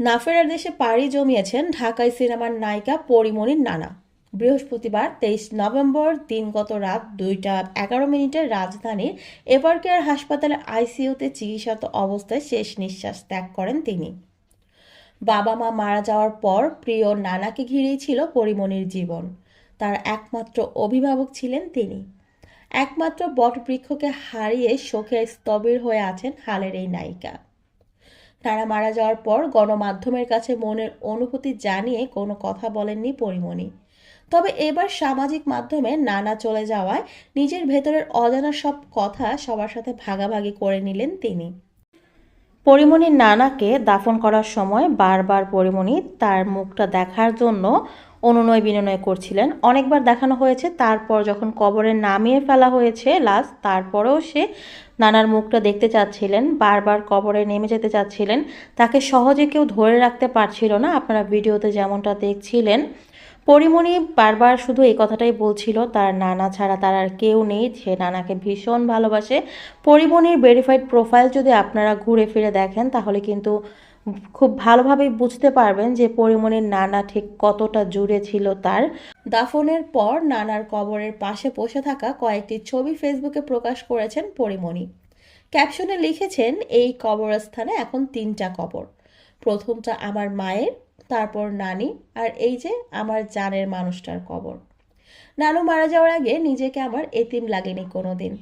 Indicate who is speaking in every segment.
Speaker 1: নাফেরার দেশে পাড়ি জমিয়েছেন ঢাকায় সিনেমার নায়িকা পরিমণির নানা। বৃহস্পতিবার তেইশ নভেম্বর দিনগত রাত দুইটা এগারো মিনিটে রাজধানীর এভারকেয়ার হাসপাতালে আইসিইউতে চিকিৎসারত অবস্থায় শেষ নিঃশ্বাস ত্যাগ করেন তিনি। বাবা মা মারা যাওয়ার পর প্রিয় নানাকে ঘিরেই ছিল পরিমণির জীবন। তার একমাত্র অভিভাবক ছিলেন তিনি। একমাত্র বটবৃক্ষকে হারিয়ে শোকে স্তবির হয়ে আছেন হালের এই নায়িকা। তারা মারা যাওয়ার পর গণমাধ্যমের কাছে মনের অনুভূতি জানিয়ে কোনো কথা বলেননি পরিমণি। তবে এবার সামাজিক মাধ্যমে নানা চলে যাওয়ায় নিজের ভেতরের অজানা সব কথা সবার সাথে ভাগাভাগি করে নিলেন তিনি। পরিমণির নানাকে দাফন করার সময় বারবার পরিমণি তার মুখটা দেখার জন্য অনুনয় বিনয় করছিলেন। অনেকবার দেখানো হয়েছে, তারপর যখন কবরে নামিয়ে ফেলা হয়েছে লাশ, তারপরেও সে নানার মুখটা দেখতে চাচ্ছিলেন, বারবার কবরে নেমে যেতে চাচ্ছিলেন। তাকে সহজে কেউ ধরে রাখতে পারছিল না। আপনারা ভিডিওতে যেমনটা দেখছিলেন পরিমণি বারবার শুধু এই কথাটাই বলছিল, তার নানা ছাড়া তার আর কেউ নেই, সে নানাকে ভীষণ ভালোবাসে। পরিমণির ভেরিফাইড প্রোফাইল যদি আপনারা ঘুরে ফিরে দেখেন, তাহলে কিন্তু খুব ভালোভাবেই বুঝতে পারবেন যে পরিমণির নানা ঠিক কতটা জুড়ে ছিল তার। দাফনের পর নানার কবরের পাশে বসে থাকা কয়েকটি ছবি ফেসবুকে প্রকাশ করেছেন পরিমণি। ক্যাপশনে লিখেছেন, এই কবরস্থানে এখন তিনটা কবর। প্রথমটা আমার মায়ের তারপর নানি আর এই যে আমার জানের মানুষটার কবর। নানু মারা যাওয়ার আগে নিজেকে আমার এতিম লাগেনি কোনোদিন।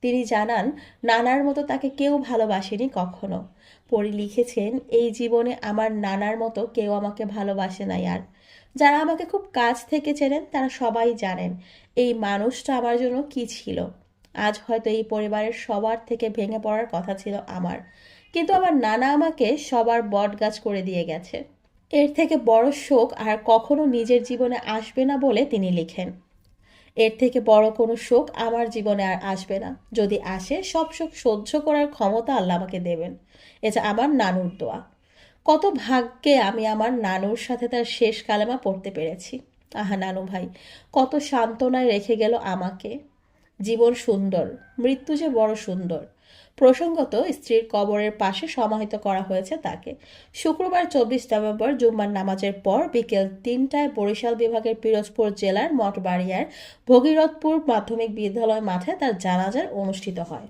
Speaker 1: তিনি জানান, নানার মতো তাকে কেউ ভালোবাসেনি কখনো। পরি লিখেছেন, এই জীবনে আমার নানার মতো কেউ আমাকে ভালোবাসে নাই আর। যারা আমাকে খুব কাছ থেকে চেনেন, তারা সবাই জানেন, এই মানুষটা আমার জন্য কি ছিল? আজ হয়তো এই পরিবারের সবার থেকে ভেঙে পড়ার কথা ছিল আমার। কিন্তু আমার নানা আমাকে সবার বটগাছ করে দিয়ে গেছে। এর থেকে বড় শোক আর কখনো নিজের জীবনে আসবে না বলে তিনি লিখেন। এর থেকে বড় কোনো শোক আমার জীবনে আর আসবে না। যদি আসে, সব শোক সহ্য করার ক্ষমতা আল্লাহ আমাকে দেবেন। এটা আমার নানুর দোয়া। কত ভাগ্যে আমি আমার নানুর সাথে তার শেষ কালেমা পড়তে পেরেছি। আহা নানু ভাই, কত সান্ত্বনায় রেখে গেল আমাকে। জীবন সুন্দর, মৃত্যু যে বড় সুন্দর। প্রসঙ্গত, স্ত্রীর কবরের পাশে সমাহিত করা হয়েছে তাকে। শুক্রবার চব্বিশ নভেম্বর জুম্মার নামাজের পর বিকেল তিনটায় বরিশাল বিভাগের পিরোজপুর জেলার মঠবাড়িয়ার ভগীরথপুর মাধ্যমিক বিদ্যালয় মাঠে তার জানাজার অনুষ্ঠিত হয়।